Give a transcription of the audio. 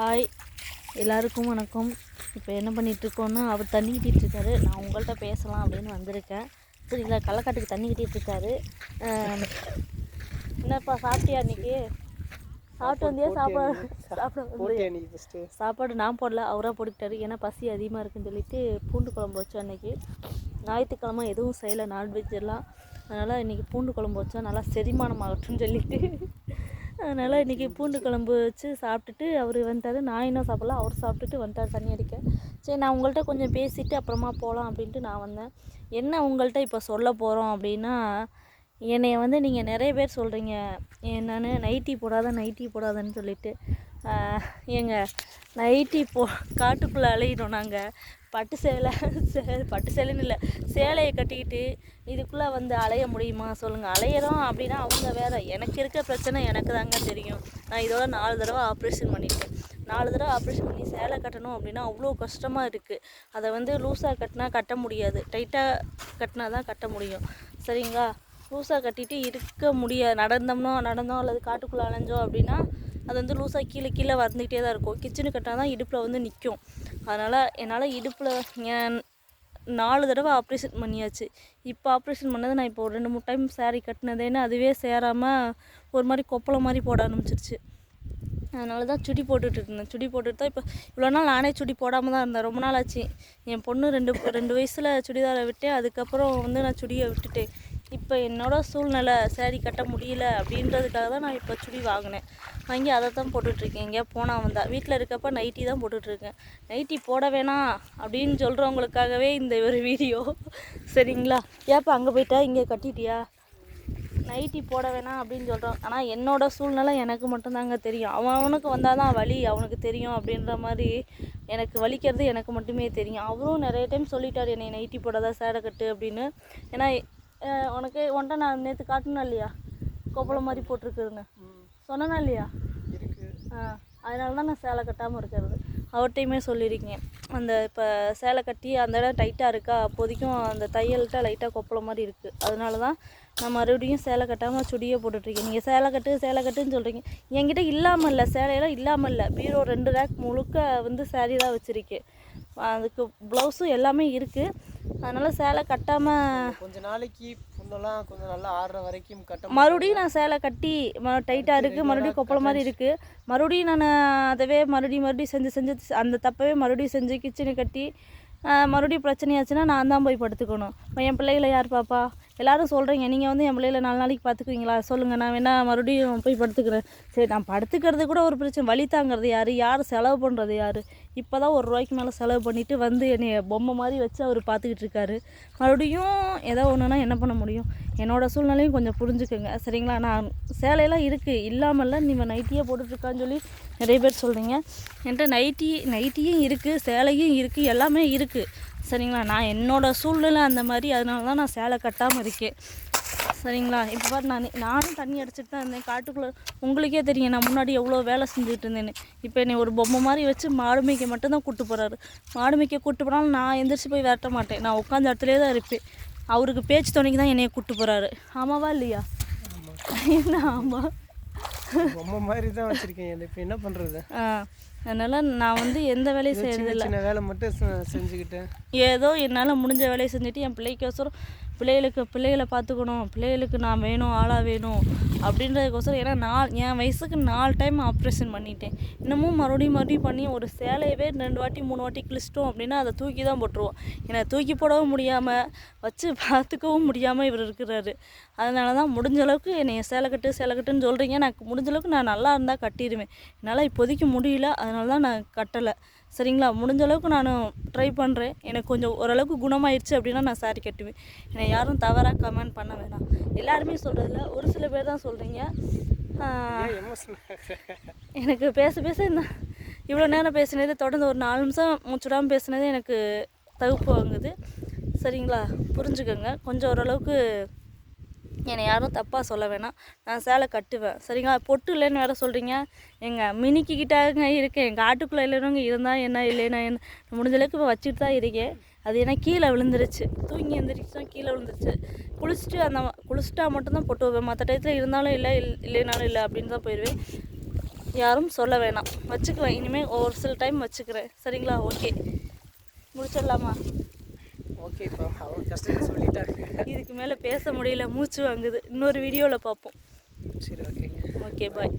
Hi. எல்லாருக்கும் வணக்கம். இப்போ என்ன பண்ணிட்டு இருக்கோம்னா அவர் தண்ணி கட்டிட்டு இருக்காரு நான் உங்கள்கிட்ட பேசலாம் அப்படின்னு வந்திருக்கேன். சரிங்களா களக்காட்டுக்கு தண்ணி ஆம், என்னப்பா சாப்பிட்டியா இன்னைக்கு? சாப்பிட்டு வந்தியா? சாப்பாடு சாப்பிட சாப்பாடு நான் போடல அவராக போட்டுக்கிட்டாரு. ஏன்னா பசி அதிகமாக இருக்குன்னு சொல்லிட்டு பூண்டு குழம்பு வச்சோம் அன்னைக்கு ஞாயிற்றுக்கிழமை எதுவும் செய்யலை நான்வெஜ் எல்லாம். அதனால் இன்றைக்கி பூண்டு குழம்பு வச்சோம். நல்லா செரிமானம் ஆகட்டும்னு சொல்லிட்டு. அதனால் இன்றைக்கி பூண்டு குழம்பு வச்சு சாப்பிட்டுட்டு அவர் வந்துட்டார் நான் இன்னும் சாப்பிடல. அவர் சாப்பிட்டுட்டு வந்துட்டார் தண்ணி அடிக்க. சரி நான் உங்கள்கிட்ட கொஞ்சம் பேசிவிட்டு அப்புறமா போகலாம் அப்படின்ட்டு நான் வந்தேன். என்ன உங்கள்கிட்ட இப்போ சொல்ல போகிறோம் அப்படின்னா என்னைய வந்து நீங்கள் நிறைய பேர் சொல்கிறீங்க என்னன்னு நைட்டி போடாத நைட்டி போடாதன்னு சொல்லிட்டு. எங்கள் ஏங்க நைட்டி போ காட்டுக்குள்ளே அலையிடும் நாங்கள் பட்டு சேலை சே பட்டு சேலைன்னு இல்லை சேலையை கட்டிக்கிட்டு இதுக்குள்ளே வந்து அலைய முடியுமா சொல்லுங்கள் அலையிறோம் அப்படின்னா அவங்க வேறு. எனக்கு இருக்க பிரச்சனை எனக்கு தாங்க தெரியும். நான் இதோட நாலு தடவை ஆப்ரேஷன் பண்ணியிருக்கேன் நாலு தடவை ஆப்ரேஷன் பண்ணி சேலை கட்டணும் அப்படின்னா அவ்வளோ கஷ்டமாக இருக்குது அதை வந்து லூஸாக கட்டினா கட்ட முடியாது. டைட்டாக கட்டினா தான் கட்ட முடியும். சரிங்களா? லூஸாக கட்டிட்டு இருக்க முடியாது நடந்தோம்னோ நடந்தோம் அல்லது காட்டுக்குள்ளே அலைஞ்சோம் அப்படின்னா அது வந்து லூஸாக கீழே கீழே வந்துக்கிட்டே தான் இருக்கும். கிச்சனு கட்டினா தான் இடுப்பில் வந்து நிற்கும் அதனால் என்னால் இடுப்பில் என் நாலு தடவை ஆப்ரேஷன் பண்ணியாச்சு. இப்போ ஆப்ரேஷன் பண்ணது நான் இப்போ ஒரு ரெண்டு மூணு டைம் சேரீ கட்டினதேன்னு அதுவே சேராமல் ஒரு மாதிரி கொப்பளம் மாதிரி போட ஆரம்பிச்சிருச்சு. அதனால தான் சுடி போட்டுட்டு இருந்தேன். சுடி போட்டுட்டு தான் இப்போ இவ்வளோ நாள் நானே சுடி போடாமல் தான் இருந்தேன். ரொம்ப நாள் ஆச்சு. என் பொண்ணு ரெண்டு ரெண்டு வயசில் சுடிதாரை விட்டேன் அதுக்கப்புறம் வந்து நான் சுடியை விட்டுட்டேன். இப்போ என்னோட சூழ்நிலை சேரீ கட்ட முடியல அப்படின்றதுக்காக தான் நான் இப்போ சுடி வாங்கினேன். வாங்கி அதை தான் போட்டுட்ருக்கேன். எங்கேயா போனால் வந்தால் வீட்டில் இருக்கப்ப நைட்டி தான் போட்டுட்ருக்கேன். நைட்டி போட வேணாம் அப்படின்னு சொல்கிறவங்களுக்காகவே இந்த ஒரு வீடியோ சரிங்களா? ஏப்பா அங்கே போயிட்டா? இங்கே கட்டிட்டியா? நைட்டி போட வேணாம் அப்படின்னு சொல்கிறான் ஆனால் என்னோடய சூழ்நிலை எனக்கு மட்டும்தாங்க தெரியும். அவன் அவனுக்கு வந்தால் தான் வலி அவனுக்கு தெரியும் அப்படின்ற மாதிரி எனக்கு வலிக்கிறது எனக்கு மட்டுமே தெரியும். அவரும் நிறைய டைம் சொல்லிட்டார் என்னை நைட்டி போடாத சேடை கட்டு அப்படின்னு. ஏன்னா உனக்கு உன்ட்ட நான் நேற்று காட்டினா இல்லையா? கொப்பளம் மாதிரி போட்டிருக்குதுன்னு. சொன்னனா இல்லையா? ஆ அதனால தான் நான் சேலை கட்டாமல் இருக்கிறது. அவர்கிட்டையுமே சொல்லியிருக்கேன் அந்த இப்போ சேலை கட்டி அந்த இடம் டைட்டாக இருக்கா? அப்போதைக்கும் அந்த தையல்கிட்ட லைட்டாக கொப்பளம் மாதிரி இருக்குது அதனால தான் நான் மறுபடியும் சேலை கட்டாமல் சுடியே போட்டுட்ருக்கேன் நீங்கள் சேலை கட்டு சேலை கட்டுன்னு சொல்கிறீங்க என்கிட்ட இல்லாமல் இல்லை சேலையெல்லாம் இல்லாமல் இல்லை பீரோ ரெண்டு ரேக் முழுக்க வந்து saree தான் வச்சுருக்கேன் அதுக்கு ப்ளவுஸும் எல்லாமே இருக்குது அதனால் சேலை கட்டாமல் கொஞ்ச நாளைக்கு புண்ணெல்லாம் கொஞ்சம் நல்லா ஆடுற வரைக்கும் கட்ட மறுபடியும் நான் சேலை கட்டி ம டைட்டாக இருக்குது மறுபடியும் கொப்பளம் மாதிரி இருக்குது மறுபடியும் நான் அதவே மறுபடியும் மறுபடியும் செஞ்சு செஞ்சு அந்த தப்பவே மறுபடியும் செஞ்சு கிச்சனை கட்டி மறுபடியும் பிரச்சனையாச்சுன்னா நான் தான் போய் படுத்துக்கணும். என் பிள்ளைகளை யார் பாப்பா? எல்லாரும் சொல்கிறீங்க நீங்கள் வந்து என் பிள்ளைகளை நாலு நாளைக்கு பார்த்துக்குவீங்களா சொல்லுங்கள் நான் வேணால் மறுபடியும் போய் படுத்துக்கிறேன். சரி நான் படுத்துக்கிறது கூட ஒரு பிரச்சனை. வழி தாங்கிறது யார்? யார் செலவு பண்ணுறது யார்? இப்போ தான் ஒரு ரூபாய்க்கு மேலே செலவு பண்ணிவிட்டு வந்து என்னை பொம்மை மாதிரி வச்சு அவர் பார்த்துக்கிட்டு இருக்காரு. மறுபடியும் ஏதோ ஒன்றுனா என்ன பண்ண முடியும்? என்னோட சூழ்நிலையும் கொஞ்சம் புரிஞ்சுக்குங்க. சரிங்களா? நான் சேலையெல்லாம் இருக்குது இல்லாமல்ல நீங்கள் நைட்டியே போட்டுட்ருக்கான்னு சொல்லி நிறைய பேர் சொல்கிறீங்க என்கிட்ட நைட்டி நைட்டியும் இருக்குது சேலையும் இருக்குது எல்லாமே இருக்குது சரிங்களா? நான் என்னோட சூழ்நிலை அந்த மாதிரி அதனால தான் நான் சேலை கட்டாமல் இருக்கேன். சரிங்களா? இப்போ பாரு நான் நானும் தண்ணி அடிச்சிட்டு தான் இருந்தேன். காட்டுக்குள்ளே உங்களுக்கே தெரியும் நான் முன்னாடி எவ்வளோ வேலை செஞ்சுட்டு இருந்தேன்னு. இப்போ என்னை ஒரு பொம்மை மாதிரி வச்சு மாடு மேய்க்க மட்டும்தான் கூப்பிட்டு போகிறாரு மாடு மேய்க்க கூட்டு போனாலும் நான் எந்திரிச்சு போய் விரட்ட மாட்டேன். நான் உட்காந்த இடத்துலே தான் இருப்பேன். அவருக்கு பேச்சு துணைக்கு தான் என்னைய கூட்டு போகிறாரு ஆமாவா இல்லையா? என்ன ஆமாம் பொம்மை மாதிரி தான் வச்சிருக்கேன் இப்போ என்ன பண்றது? ஆ அதனால் நான் வந்து எந்த வேலையும் செய்யறதில்ல. வேலை மட்டும் செஞ்சுக்கிட்டேன். ஏதோ என்னால் முடிஞ்ச வேலையை செஞ்சுட்டு என் பிள்ளைக்கோசரம் பிள்ளைகளுக்கு பிள்ளைகளை பார்த்துக்கணும் பிள்ளைகளுக்கு நான் வேணும் ஆளாக வேணும் அப்படின்றதுக்கோசரம் ஏன்னா நான் என் வயசுக்கு நாலு டைம் ஆப்ரேஷன் பண்ணிட்டேன். இன்னமும் மறுபடியும் மறுபடியும் பண்ணி ஒரு சேலையவே ரெண்டு வாட்டி மூணு வாட்டி கிழிச்சிட்டோம் அப்படின்னா அதை தூக்கி தான் போட்டுருவோம். ஏன்னா தூக்கி போடவும் முடியாமல் வச்சு பார்த்துக்கவும் முடியாமல் இவர் இருக்கிறாரு. அதனால தான் முடிஞ்ச அளவுக்கு என்னை சேலை கட்டு சேலை கட்டுன்னு சொல்கிறீங்க நான் முடிஞ்ச அளவுக்கு நான் நல்லா இருந்தால் கட்டிடுவேன். என்னால் இப்போதைக்கு முடியல. அதனால தான் நான் கட்டலை. சரிங்களா? முடிஞ்ச அளவுக்கு நான் ட்ரை பண்ணுறேன் எனக்கு கொஞ்சம் ஓரளவுக்கு குணமாயிருச்சு அப்படின்னா நான் சாரி கட்டுவேன். என்னை யாரும் தவறாக கமெண்ட் பண்ண வேணாம். எல்லாருமே சொல்கிறதில்ல ஒரு சில பேர் தான் சொல்கிறீங்க எனக்கு பேச பேச இந்த இவ்வளோ நேரம் பேசினது தொடர்ந்து ஒரு நாலு நிமிஷம் மூச்சுடாமல் பேசினது எனக்கு தகுப்பு வாங்குது. சரிங்களா? புரிஞ்சுக்கோங்க. கொஞ்சம் ஓரளவுக்கு என்னை யாரும் தப்பாக சொல்ல வேணாம். நான் சேலை கட்டுவேன். சரிங்களா? பொட்டு இல்லைன்னு வேறு சொல்கிறீங்க எங்கள் மினிக்கிட்டாங்க இருக்கேன் எங்கள் ஆட்டுக்குள்ளே இல்லைனவங்க இருந்தால் என்ன இல்லைன்னா என்ன? முடிஞ்சளவுக்கு இப்போ வச்சுட்டு தான் இருக்கேன். அது ஏன்னா கீழே விழுந்துருச்சு. தூங்கி எந்திரிச்சு கீழே விழுந்துருச்சு. குளிச்சுட்டு அந்த குளிச்சுட்டா மட்டும்தான் பொட்டு வைப்பேன். மற்ற டயத்தில் இருந்தாலும் இல்லை இல்- இல்லைனாலும் இல்லை அப்படின்னு தான் போயிடுவேன் யாரும் சொல்ல வேணாம். வச்சுக்குவேன். இனிமேல் ஒரு சில டைம் வச்சுக்கிறேன். சரிங்களா? ஓகே முடிச்சிடலாமா? ஓகே இப்போ அவர் கஷ்டத்தை சொல்லிட்டாரு மேலே பேச முடியல மூச்சு வாங்குது. இன்னொரு வீடியோவில் பார்ப்போம் சரி ஓகேங்க ஓகே பாய்